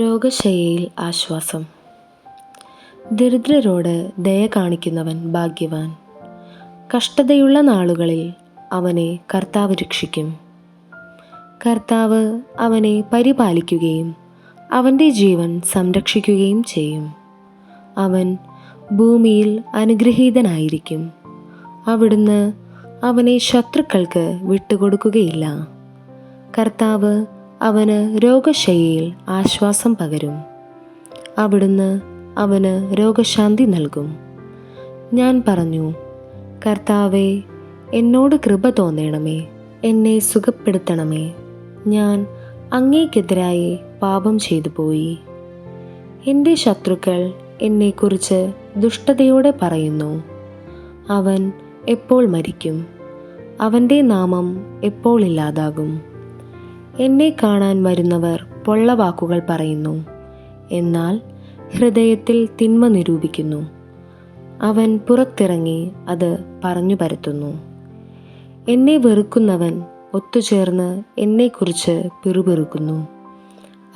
രോഗശയ്യയിൽ ആശ്വാസം. ദരിദ്രരോട് ദയ കാണിക്കുന്നവൻ ഭാഗ്യവാൻ. കഷ്ടതയുള്ള നാളുകളിൽ അവനെ കർത്താവ് രക്ഷിക്കും. കർത്താവ് അവനെ പരിപാലിക്കുകയും അവന്റെ ജീവൻ സംരക്ഷിക്കുകയും ചെയ്യും. അവൻ ഭൂമിയിൽ അനുഗ്രഹീതനായിരിക്കും. അവിടുന്ന് അവനെ ശത്രുക്കൾക്ക് വിട്ടുകൊടുക്കുകയില്ല. കർത്താവ് അവന് രോഗശയ്യയിൽ ആശ്വാസം പകരും. അവിടുന്ന് അവന് രോഗശാന്തി നൽകും. ഞാൻ പറഞ്ഞു കർത്താവെ എന്നോട് കൃപ തോന്നണമേ എന്നെ സുഖപ്പെടുത്തണമേ. ഞാൻ അങ്ങേക്കെതിരായി പാപം ചെയ്തു പോയി എന്റെ ശത്രുക്കൾ എന്നെക്കുറിച്ച് ദുഷ്ടതയോടെ പറയുന്നു. അവൻ എപ്പോൾ മരിക്കും? അവന്റെ നാമം എപ്പോൾ ഇല്ലാതാകും? എന്നെ കാണാൻ വരുന്നവർ പൊള്ളവാക്കുകൾ പറയുന്നു. എന്നാൽ ഹൃദയത്തിൽ തിന്മ നിരൂപിക്കുന്നു. അവൻ പുറത്തിറങ്ങി അത് പറഞ്ഞു പരത്തുന്നു. എന്നെ വെറുക്കുന്നവൻ ഒത്തുചേർന്ന് എന്നെക്കുറിച്ച് പിറുപിറുക്കുന്നു.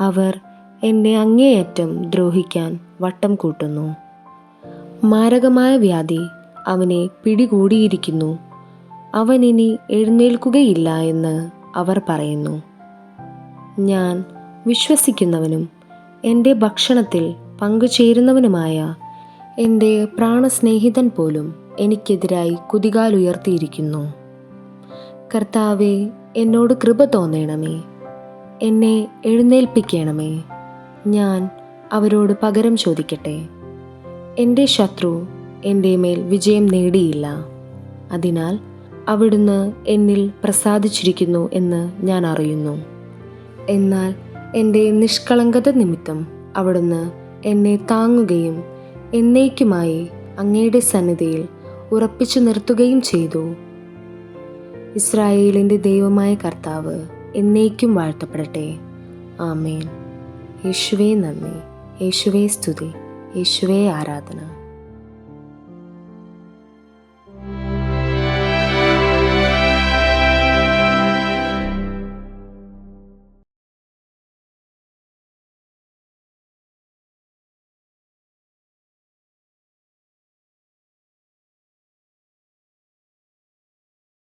അവർ എന്നെ അങ്ങേയറ്റം ദ്രോഹിക്കാൻ വട്ടം കൂട്ടുന്നു. മാരകമായ വ്യാധി അവനെ പിടികൂടിയിരിക്കുന്നു. അവൻ ഇനി എഴുന്നേൽക്കുകയില്ല എന്ന് അവർ പറയുന്നു. ഞാൻ വിശ്വസിക്കുന്നവനും എന്റെ ഭക്ഷണത്തിൽ പങ്കുചേരുന്നവനുമായ എന്റെ പ്രാണസ്നേഹിതൻ പോലും എനിക്കെതിരായി കുതികാലുയർത്തിയിരിക്കുന്നു. കർത്താവെ എന്നോട് കൃപ തോന്നണമേ. എന്നെ എഴുന്നേൽപ്പിക്കണമേ. ഞാൻ അവരോട് പകരം ചോദിക്കട്ടെ. എന്റെ ശത്രു എന്റെ മേൽ വിജയം നേടിയില്ല. അതിനാൽ അവിടുന്ന് എന്നിൽ പ്രസാദിച്ചിരിക്കുന്നു എന്ന് ഞാൻ അറിയുന്നു. എന്നാൽ എന്റെ നിഷ്കളങ്കത നിമിത്തം അവിടുന്ന് എന്നെ താങ്ങുകയും എന്നേക്കുമായി അങ്ങയുടെ സന്നിധിയിൽ ഉറപ്പിച്ചു നിർത്തുകയും ചെയ്തു. ഇസ്രായേലിന്റെ ദൈവമായ കർത്താവ് എന്നേക്കും വാഴ്ത്തപ്പെടട്ടെ. ആമേൻ. യേശുവേ നന്ദി. യേശുവേ സ്തുതി. യേശുവേ ആരാധന.